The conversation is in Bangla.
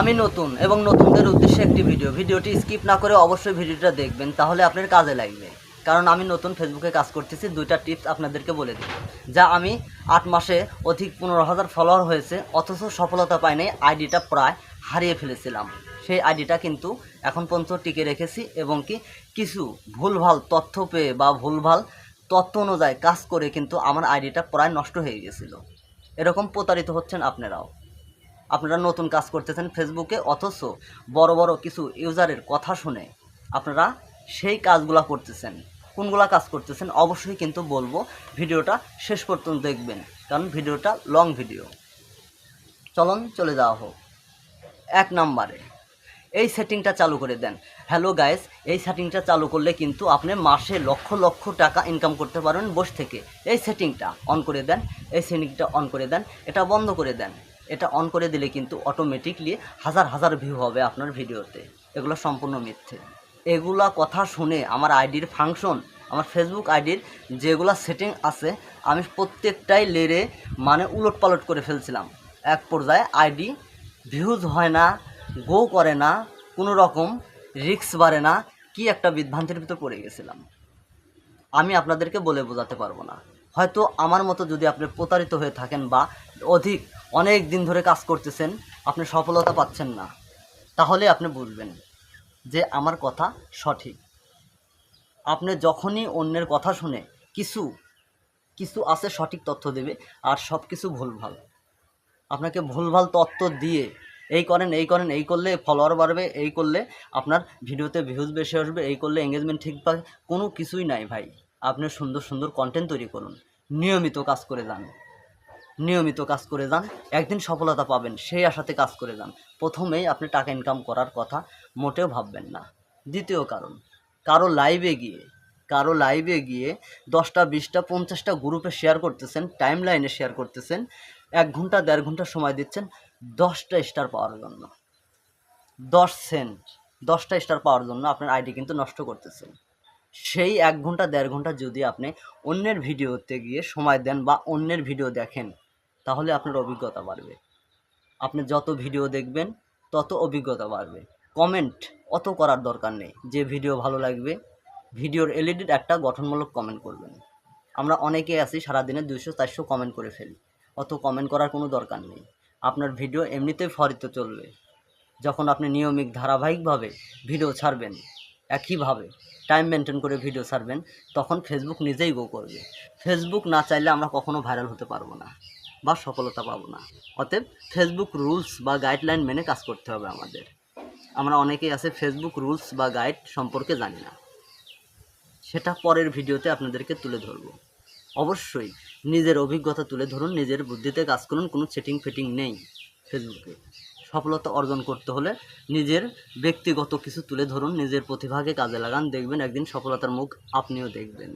আমি নতুন এবং নতুনদের উদ্দেশ্যে একটি ভিডিও ভিডিওটি স্কিপ না করে অবশ্যই ভিডিওটা দেখবেন, তাহলে আপনার কাজে লাগবে। কারণ আমি নতুন ফেসবুকে কাজ করতেছি, দুইটা টিপস আপনাদেরকে বলে দিই। যা আমি আট মাসে অধিক পনেরো হাজার ফলোয়ার হয়েছে, অথচ সফলতা পাইনি আইডিটা প্রায় হারিয়ে ফেলেছিলাম। সেই আইডিটা কিন্তু এখন পর্যন্ত টিকে রেখেছি এবং কি কিছু ভুলভাল তথ্য পেয়ে বা ভুলভাল তথ্য অনুযায়ী কাজ করে কিন্তু আমার আইডিটা প্রায় নষ্ট হয়ে গেছিল। এরকম প্রতারিত হচ্ছেন আপনারাও। আপনারা নতুন কাজ করতেছেন ফেসবুকে অথচ বড় বড় কিছু ইউজারের কথা শুনে আপনারা সেই কাজগুলা করতেছেন। কোনগুলা কাজ করতেছেন অবশ্যই কিন্তু বলব, ভিডিওটা শেষ পর্যন্ত দেখবেন, কারণ ভিডিওটা লং ভিডিও চলন, চলে যাওয়া হোক। এক নম্বরে, এই সেটিংটা চালু করে দেন। হ্যালো গাইস এই সেটিংটা চালু করলে কিন্তু আপনি মাসে লক্ষ লক্ষ টাকা ইনকাম করতে পারবেন বসে থেকে। এই সেটিংটা অন করে দেন, এই সেটিংটা অন করে দেন, এটা বন্ধ করে দেন। এটা অন করে দিলে কিন্তু অটোমেটিকলি হাজার হাজার ভিউ হবে আপনার ভিডিওতে এগুলো সম্পূর্ণ মিথ্যে। এগুলা কথা শুনে আমার আইডির ফাংশন আমার ফেসবুক আইডির যেগুলা সেটিং আছে, আমি প্রত্যেকটাই লেরে মানে উলট পালট করে ফেলছিলাম। এক পর্যায়ে আইডি ভিউজ হয় না গো করে না, কোনো রকম রিক্স বাড়ে না, কি একটা বিভ্রান্তির ভিতর পড়ে গেছিলাম। আমি আপনাদেরকে বলে বোঝাতে পারব না। হয়তো আমার মতো যদি আপনি প্রতারিত হয়ে থাকেন বা অধিক অনেক দিন ধরে কাজ করতেছেন, আপনি সফলতা পাচ্ছেন না। তাহলে আপনি বুঝবেন যে আমার কথা সঠিক। আপনি যখনই অন্যের কথা শুনে কিছু কিছু আছে সঠিক তথ্য দেবে আর সব কিছু ভুলভাল। আপনাকে ভুলভাল তথ্য দিয়ে এই করেন এই করেন, এই করলে ফলোয়ার বাড়বে, এই করলে আপনার ভিডিওতে ভিউজ বেশি আসবে, এই করলে এঙ্গেজমেন্ট ঠিক পাবে। কোনো কিছুই নাই ভাই। আপনি সুন্দর সুন্দর কন্টেন্ট তৈরি করুন। নিয়মিত কাজ করে যান। নিয়মিত কাজ করে যান, একদিন সফলতা পাবেন, সেই আশাতে কাজ করে যান। প্রথমেই আপনি টাকা ইনকাম করার কথা মোটেও ভাববেন না। দ্বিতীয় কারণ, কারও লাইভে গিয়ে, কারও লাইভে গিয়ে দশটা, বিশটা, পঞ্চাশটা গ্রুপে শেয়ার করতেছেন টাইম লাইনে শেয়ার করতেছেন, এক ঘণ্টা, দেড় ঘণ্টা সময় দিচ্ছেন, দশটা স্টার পাওয়ার জন্য। দশ সেন্ট দশটা স্টার পাওয়ার জন্য আপনার আইডি কিন্তু নষ্ট করতেছেন। সেই এক ঘণ্টা, দেড় ঘণ্টা যদি আপনি অন্যের ভিডিওতে গিয়ে সময় দেন বা অন্যের ভিডিও দেখেন তাহলে আপনার অভিজ্ঞতা বাড়বে। আপনি যত ভিডিও দেখবেন, তত অভিজ্ঞতা বাড়বে। কমেন্ট অত করার দরকার নেই। যে ভিডিও ভালো লাগবে, ভিডিওর এলইডির একটা গঠনমূলক কমেন্ট করবেন। আমরা অনেকে আছি, সারাদিনে দুইশো, চারশো কমেন্ট করে ফেলি। অত কমেন্ট করার কোনো দরকার নেই। আপনার ভিডিও এমনিতেই ফরিত চলবে। যখন আপনি নিয়মিত ধারাবাহিকভাবে ভিডিও ছাড়বেন, একইভাবে টাইম মেনটেন করে ভিডিও ছাড়বেন, তখন ফেসবুক নিজেই গো করবে। ফেসবুক না চাইলে আমরা কখনো ভাইরাল হতে পারব না। বা সফলতা পাবো না। অতএব ফেসবুক রুলস বা গাইডলাইন মেনে কাজ করতে হবে আমাদের। আমরা অনেকেই আছে ফেসবুক রুলস বা গাইড সম্পর্কে জানি না। সেটা পরের ভিডিওতে আপনাদেরকে তুলে ধরবো। অবশ্যই নিজের অভিজ্ঞতা তুলে ধরুন, নিজের বুদ্ধিতে কাজ করুন, কোনো সেটিং ফিটিং নেই ফেসবুকে সফলতা অর্জন করতে হলে নিজের ব্যক্তিগত কিছু তুলে ধরুন, নিজের প্রতিভাকে কাজে লাগান, দেখবেন একদিন সফলতার মুখ আপনিও দেখবেন।